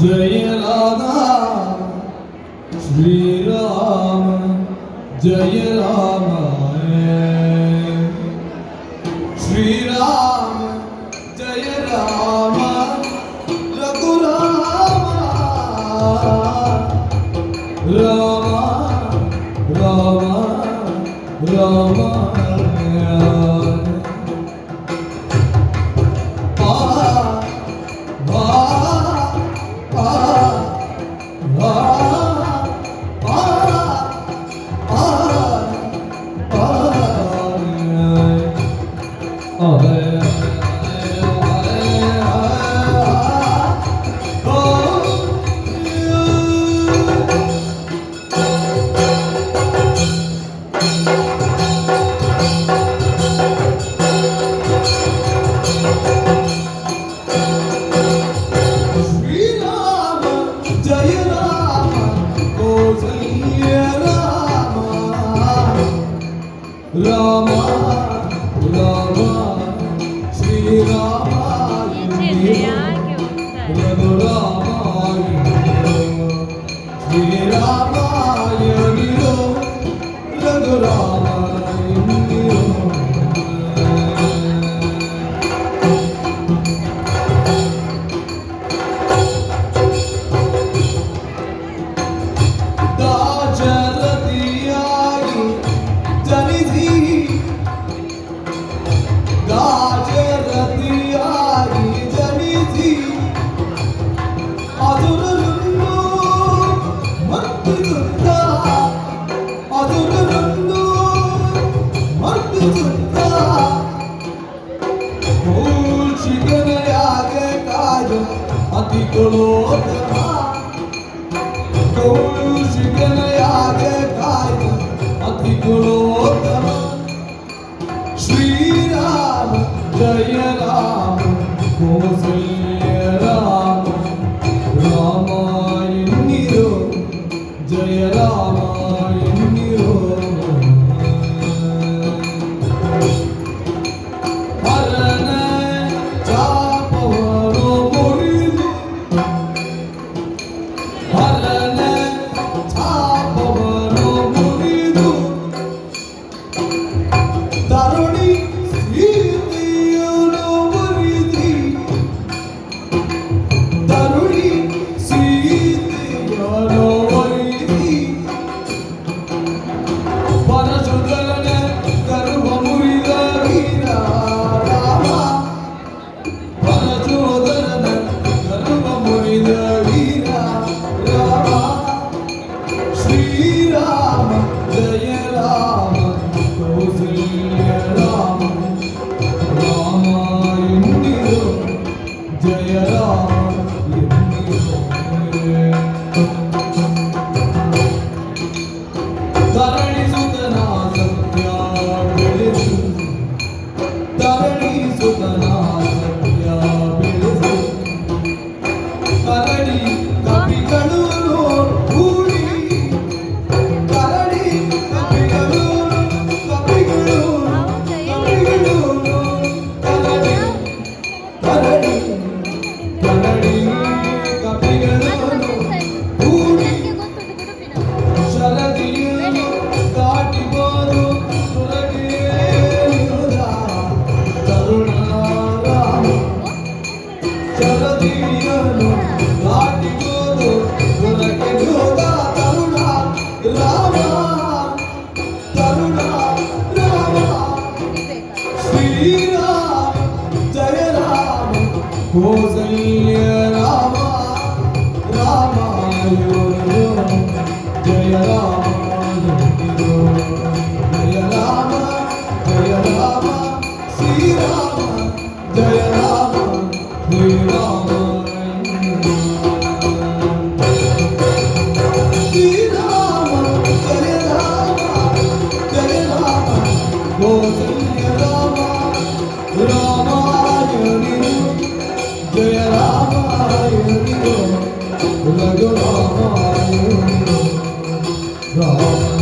जय राधा श्री राम जय राम श्री राम రామ రామ శ్రీరామ రఘురామ శ్రీరామ শিবের আগে কাজ অতি কলোত শিবের আগে কাজ অতি কলোত শ্রীরাম জয় Ram গোসে Rama, Rama, Rama.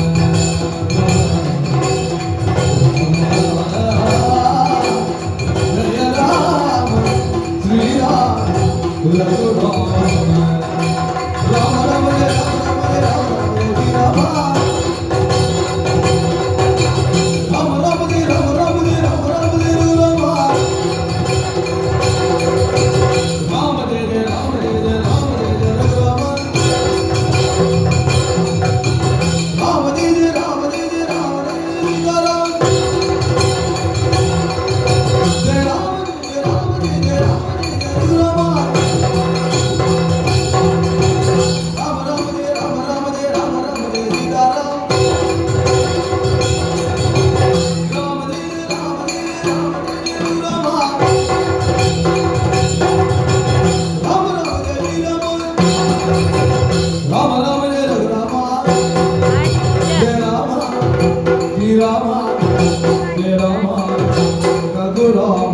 Madura.